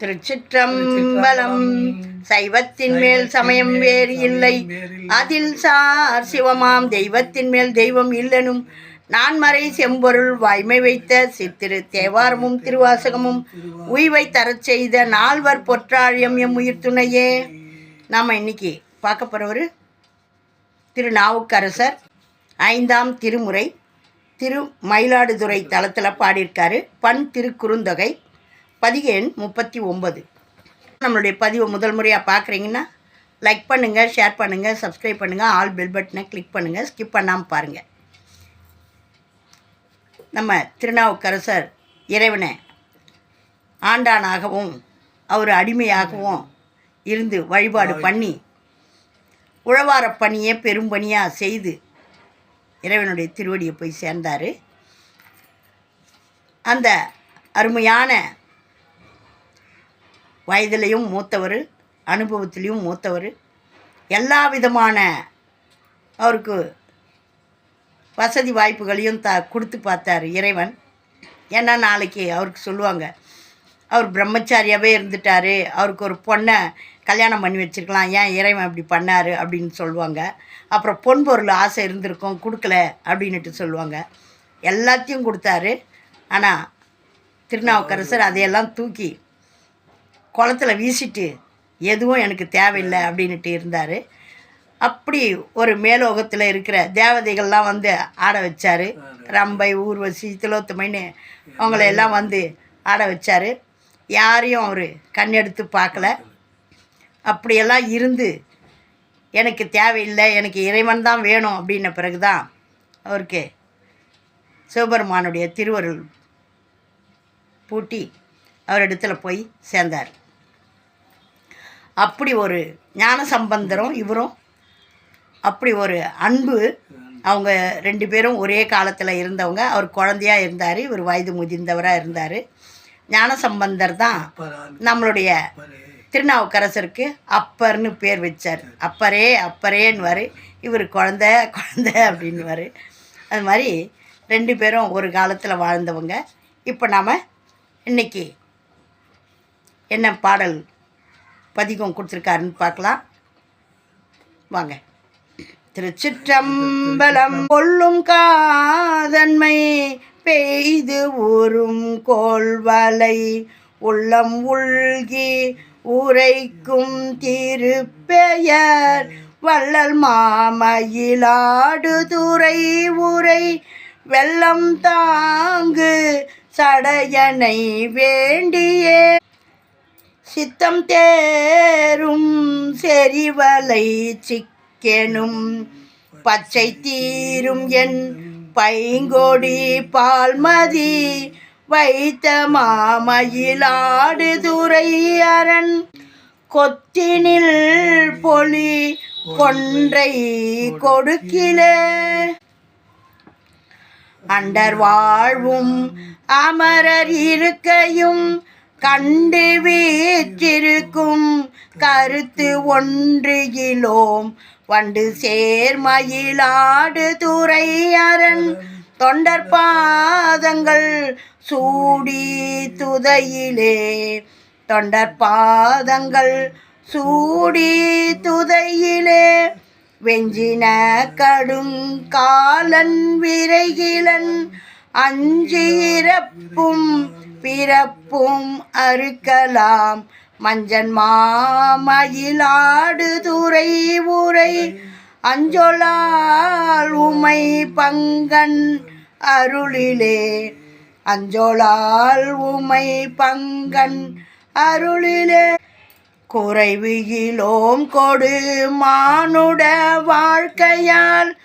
திருச்சிற்றம்பலம். சைவத்தின் மேல் சமயம் வேறு இல்லை. அதில் சார் சிவமாம் தெய்வத்தின் மேல் தெய்வம் இல்லனும். நான்மறை செம்பொருள் வாய்மை வைத்த சித்திரு தேவாரமும் திருவாசகமும் உய்வை தரச் செய்த நால்வர் பொற்றாழியம் எம் உயிர் துணையே. நாம் இன்னைக்கு பார்க்க போகிறவர் திருநாவுக்கரசர் ஐந்தாம் திருமுறை திரு மயிலாடுதுறை தளத்தில் பாடியிருக்காரு. பண் திருக்குறுந்தொகை. பதிகை எண் முப்பத்தி ஒம்பது. நம்மளுடைய பதிவை முதல் முறையாக பார்க்குறீங்கன்னா லைக் பண்ணுங்கள் ஷேர் பண்ணுங்கள் சப்ஸ்கிரைப் பண்ணுங்கள் ஆல் பெல் பட்டனை கிளிக் பண்ணுங்கள் ஸ்கிப் பண்ணாமல் பாருங்கள் நம்ம திருநாவுக்கரசர் இறைவனை ஆண்டானாகவும் அவர் அடிமையாகவும் இருந்து வழிபாடு பண்ணி உழவார பணியை பெரும்பணியாக செய்து இறைவனுடைய திருவடியை போய் சேர்ந்தார். அந்த அருமையான வயதிலையும் மூத்தவர் அனுபவத்திலையும் மூத்தவர் எல்லா விதமான அவருக்கு வசதி வாய்ப்புகளையும் த கொடுத்து பார்த்தார் இறைவன். ஏன்னா நாளைக்கு அவருக்கு சொல்லுவாங்க அவர் பிரம்மச்சாரியாகவே இருந்துட்டார் அவருக்கு ஒரு பொண்ணை கல்யாணம் பண்ணி வச்சுருக்கலாம் ஏன் இறைவன் இப்படி பண்ணார் அப்படின்னு சொல்லுவாங்க. அப்புறம் பொன் பொருள் ஆசை இருந்திருக்கும் கொடுக்கல அப்படின்ட்டு சொல்லுவாங்க. எல்லாத்தையும் கொடுத்தாரு. ஆனால் திருநாவுக்கரசர் அதையெல்லாம் தூக்கி குளத்துல வீசிட்டு எதுவும் எனக்கு தேவையில்லை அப்படின்னுட்டு இருந்தார். அப்படி ஒரு மேலோகத்தில் இருக்கிற தேவதைகள்லாம் வந்து ஆட வச்சார். ரம்பை ஊர்வசி திலோத்தமைன்னு அவங்கள எல்லாம் வந்து ஆட வச்சார். யாரையும் அவர் கண்ணெடுத்து பார்க்கல. அப்படியெல்லாம் இருந்து எனக்கு தேவையில்லை எனக்கு இறைவன் தான் வேணும் அப்படின்ன பிறகு தான் அவருக்கு சிவபெருமானுடைய திருவருள் பூட்டி அவரிடத்துல போய் சேர்ந்தார். அப்படி ஒரு ஞான சம்பந்தரும் இவரும் அப்படி ஒரு அன்பு. அவங்க ரெண்டு பேரும் ஒரே காலத்தில் இருந்தவங்க. அவர் குழந்தையா இருந்தார் இவர் வயது முதிர்ந்தவராக இருந்தார். ஞான சம்பந்தர் தான் நம்மளுடைய திருநாவுக்கரசருக்கு அப்பர்னு பேர் வச்சார். அப்பரே அப்பரேன்னுவார். இவர் குழந்த குழந்த அப்படின்வார் அது மாதிரி ரெண்டு பேரும் ஒரு காலத்தில் வாழ்ந்தவங்க. இப்போ நாம் இன்னைக்கு என்ன பாடல் பதிகம் கொடுத்துருக்காருன்னு பார்க்கலாம். வாங்க. திருச்சிற்றம்பலம் கொள்ளும் காதன்மை பெய்து ஊறும் கோல்வலை உள்ளம் உள்கி உரைக்கும் திருப்பெயர் வள்ளல் மாமயிலாடுதுறை உரை வெள்ளம் தாங்கு சடையனை வேண்டியே. சித்தம் தேரும் செறிவலை சிக்கெனும் பச்சை தீரும் என் பைங்கொடி பால்மதி வைத்த மாமயிலாடு துறை அரண். கொத்தினில் பொலி கொன்றை கொடுக்கிலே. அண்டர் வாழ்வும் அமரர் இருக்கையும் கண்டு வீற்றிருக்கும் கருத்து ஒன்றுகிலோம் வண்டு சேர்மயிலாடு துறை அரண் தொண்டர் பாதங்கள் சூடி துதையிலே. தொண்டர் பாதங்கள் சூடி துதையிலே. வெஞ்சின கடுங்காலன் விரைகிலன் அஞ்சிறப்பும் பிறப்பும் அறுக்கலாம். மஞ்சன் மாமயிலாடு துறை உரை அஞ்சொலால் உமை பங்கன் அருளிலே. அஞ்சொலால் உமை பங்கன் அருளிலே. குறைவியிலோம் கொடு மானுட வாழ்க்கையால்.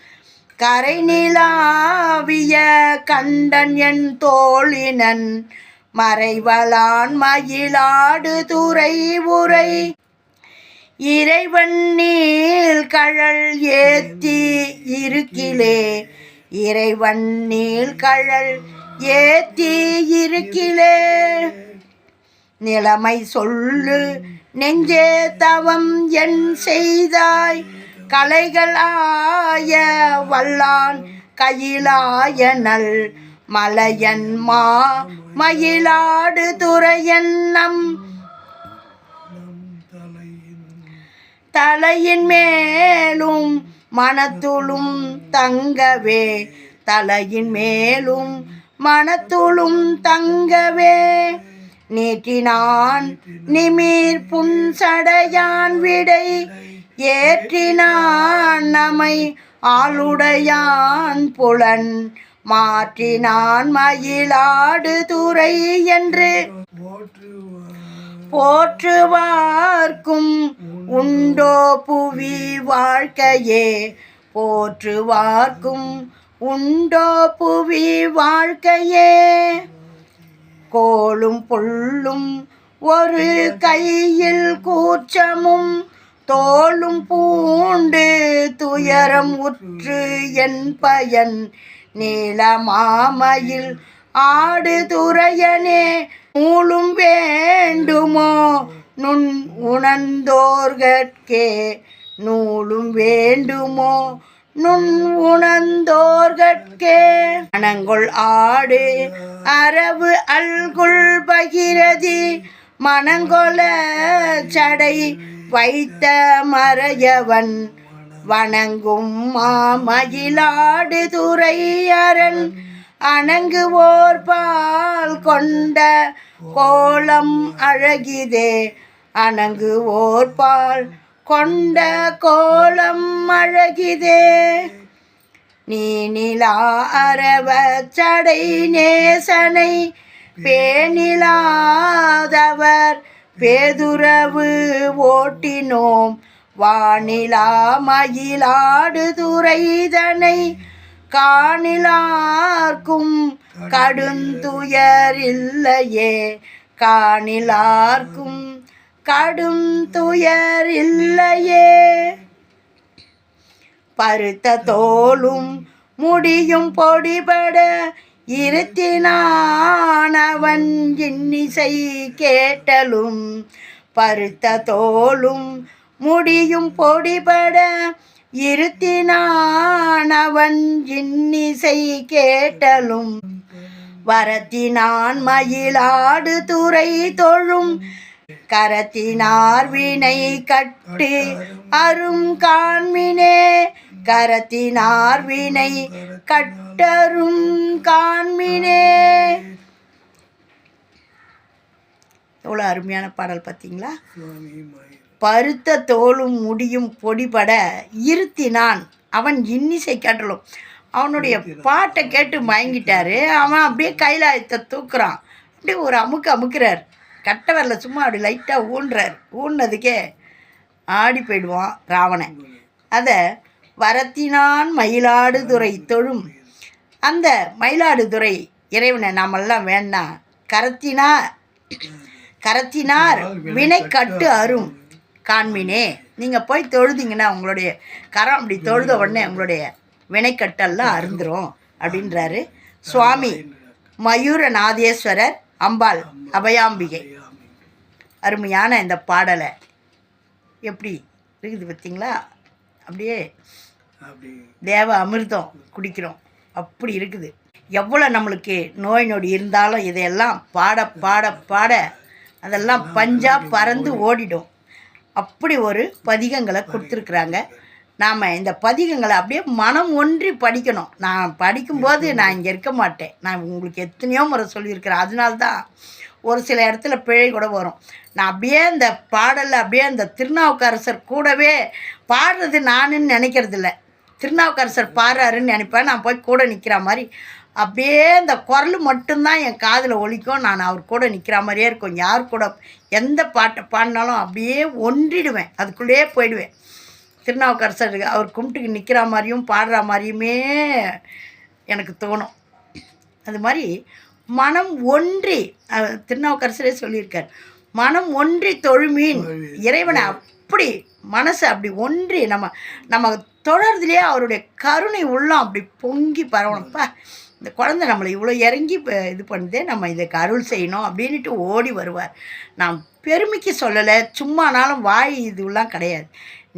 கரை நிலாவிய கண்டன் என் தோழினன் மறைவலான் மயிலாடு துறை உரை. இறைவன் நீல் கழல் ஏத்தி இருக்கிலே. இறைவன் நீல் கழல் ஏத்தி இருக்கிலே. நிலைமை சொல்லு நெஞ்சே தவம் என் செய்தாய். கலைகள் ஆய வல்லான் கையிலாய நல் மலையன்மா மயிலாடு துறையன்னம் தலையின் மேலும் மனத்துளும் தங்கவே தலையின் மேலும் மனத்துளும் தங்கவே. நீட்டினான் நிமிர் புன்சடையான் விடை ஏற்றினான் நம்மை ஆளுடையான் புலன். மாற்றினான் மயிலாடு துறை என்று. போற்றுவார்க்கும் உண்டோ புவி வாழ்க்கையே. போற்றுவார்க்கும் உண்டோ புவி வாழ்க்கையே. கோளும் புல்லும் ஒரு கையில் கூச்சமும் தோளும் பூண்டு துயரம் உற்று என் பயன். நீலமாமையில் ஆடு துறையனே மூலும் வேண்டுமோ? நுண் உணர்ந்தோர்கட்கே நூலும் வேண்டுமோ? நுண் உணர்ந்தோர்கட்கே. மனங்கொள் ஆடு அரவு அல்குள் பகிரதி மனங்கொல சடை வைத்த மறையவன் வணங்கும் மாமயிலாடு துறை அரண் அணங்குவோர் பால் கொண்ட கோலம் அழகிதே அணங்குவோர் பால் கொண்ட கோலம் அழகிதே. நீ நிலா அரவ சடை நேசனை பேணிலாதவர் பேதுரவு ஓட்டினோம். வானிலா மயிலாடுதுறைதனை காணிலார்க்கும் கடுந்துயர் இல்லையே காணிலார்க்கும் கடும் துயர் இல்லையே பருத்த தோலும் முடியும் பொடிபட இருத்தினானவன் இன்னிசை கேட்டலும் பருத்த தோலும் முடியும் பொடிபட இருத்தினானவன் இன்னிசை கேட்டலும். வரத்தினான் மயிலாடு துறை தொழும். கரத்தினார் வினை கட்டு அரும் காண்மினே. கரத்தினார் வினை கட்டரும் காண்மினே. எவ்வளோ அருமையான பாடல் பார்த்தீங்களா? பருத்த தோலும் முடியும் பொடிபட இருத்தினான். அவன் இன்னிசை கேட்டலும். அவனுடைய பாட்டை கேட்டு மயங்கிட்டாரு. அவன் அப்படியே கைலாயத்தை தூக்குறான். அப்படியே ஒரு அமுக்கு அமுக்குறார். கட்டை வரல சும்மா அப்படி லைட்டாக ஊன்றார். ஊன்னதுக்கே ஆடி போயிடுவான் ராவணன். அதை வரத்தினான் மயிலாடுதுறை தொழும். அந்த மயிலாடுதுறை இறைவனை நாமெல்லாம் வேணா கரத்தினா கரத்தினார் வினை கட்டு அரும். காண்மினே. நீங்கள் போய் தொழுதிங்கன்னா உங்களுடைய கரம் அப்படி தொழுத உடனே உங்களுடைய வினைக்கட்டெல்லாம் அருந்துரும் அப்படின்றாரு. சுவாமி மயூரநாதேஸ்வரர் அம்பாள் அபயாம்பிகை. அருமையான இந்த பாடலை. எப்படி இருக்குது பார்த்தீங்களா? அப்படியே தேவ அமிர்தம் குடிக்கிறோம். அப்படி இருக்குது. எவ்வளோ நம்மளுக்கு நோய் நொடி இருந்தாலும் இதையெல்லாம் பாட பாட பாட அதெல்லாம் பஞ்சா பறந்து ஓடிடும். அப்படி ஒரு பதிகங்களை கொடுத்துருக்குறாங்க. நாம் இந்த பதிகங்களை அப்படியே மனம் ஒன்றி படிக்கணும். நான் படிக்கும்போது நான் இங்கே இருக்க மாட்டேன். நான் உங்களுக்கு எத்தனையோ முறை சொல்லியிருக்கிறேன். அதனால்தான் ஒரு சில இடத்துல பிழை கூட வரும். நான் அப்படியே இந்த பாடலில் அப்படியே அந்த திருநாவுக்கரசர் கூடவே பாடுறது நானுன்னு நினைக்கிறதில்ல. திருநாவுக்கரசர் பாடுறாருன்னு நினைப்பேன். நான் போய் கூட நிற்கிற மாதிரி அப்படியே இந்த குரல் மட்டும்தான் என் காதில் ஒலிக்கும். நான் அவர் கூட நிற்கிற மாதிரியே இருக்கும். யார் கூட எந்த பாட்டை பாடினாலும் அப்படியே ஒன்றிடுவேன். அதுக்குள்ளேயே போயிடுவேன். திருநாவுக்கரசர் அவர் கும்பிட்டுக்கு நிற்கிற மாதிரியும் பாடுற மாதிரியுமே எனக்கு தோணும். அது மாதிரி மனம் ஒன்றி திருநாவுக்கரசரே சொல்லியிருக்கார். மனம் ஒன்றி தொழுமீன். இறைவனை அப்படி மனசு அப்படி ஒன்றி நம்ம நம்ம தொடர்றதுலேயே அவருடைய கருணை உள்ளம் அப்படி பொங்கி பரவணும்ப்பா இந்த குழந்தை நம்மளை இவ்வளோ இறங்கி இது பண்ணுதே நம்ம இதுக்கு அருள் செய்யணும் அப்படின்ட்டு ஓடி வருவார். நான் பெருமைக்கு சொல்லலை சும்மானாலும் வாய் இதுலாம் கிடையாது.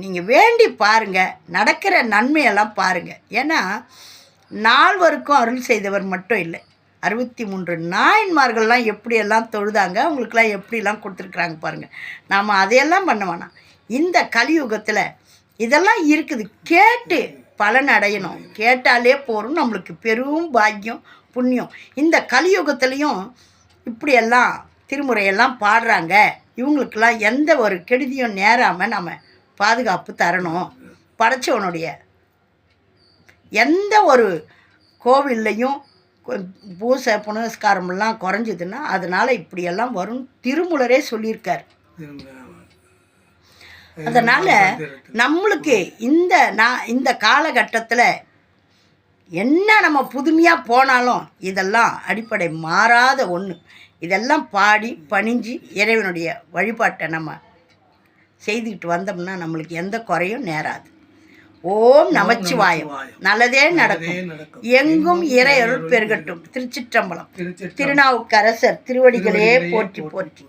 நீங்கள் வேண்டி பாருங்கள் நடக்கிற நன்மையெல்லாம் பாருங்கள் ஏன்னா நால்வருக்கும் அருள் செய்தவர் மட்டும் இல்லை. அறுபத்தி மூன்று நாயன்மார்கள்லாம் எப்படியெல்லாம் தொழுதாங்க அவங்களுக்கெல்லாம் எப்படிலாம் கொடுத்துருக்குறாங்க பாருங்கள் நாம் அதையெல்லாம் பண்ண வேணாம். இந்த கலியுகத்தில் இதெல்லாம் இருக்குது கேட்டு பலன் அடையணும். கேட்டாலே போகிறோம் நம்மளுக்கு பெரும் பாக்கியம் புண்ணியம். இந்த கலியுகத்துலேயும் இப்படியெல்லாம் திருமுறையெல்லாம் பாடுறாங்க. இவங்களுக்கெல்லாம் எந்த ஒரு கெடுதியும் நேராமல் நம்ம பாதுகாப்பு தரணும். படைச்சவனுடைய எந்த ஒரு கோவில்லையும் பூசை புனஸ்காரமெல்லாம் குறைஞ்சதுன்னா அதனால் இப்படியெல்லாம் வரும் திருமுலரே சொல்லியிருக்கார். அதனால் நம்மளுக்கு இந்த நான் இந்த காலகட்டத்தில் என்ன நம்ம புதுமையாக போனாலும் இதெல்லாம் அடிப்படை மாறாத ஒன்று இதெல்லாம் பாடி பணிஞ்சு இறைவனுடைய வழிபாட்டை நம்ம செய்துக்கிட்டு வந்தோம்னா நம்மளுக்கு எந்த குறையும் நேராது. ஓம் நமச்சிவாயம். நல்லதே நடக்கும். எங்கும் இறையருள் பெருகட்டும். திருச்சிற்றம்பலம். திருச்சி திருநாவுக்கரசர் திருவடிகளே போற்றி. போற்றி.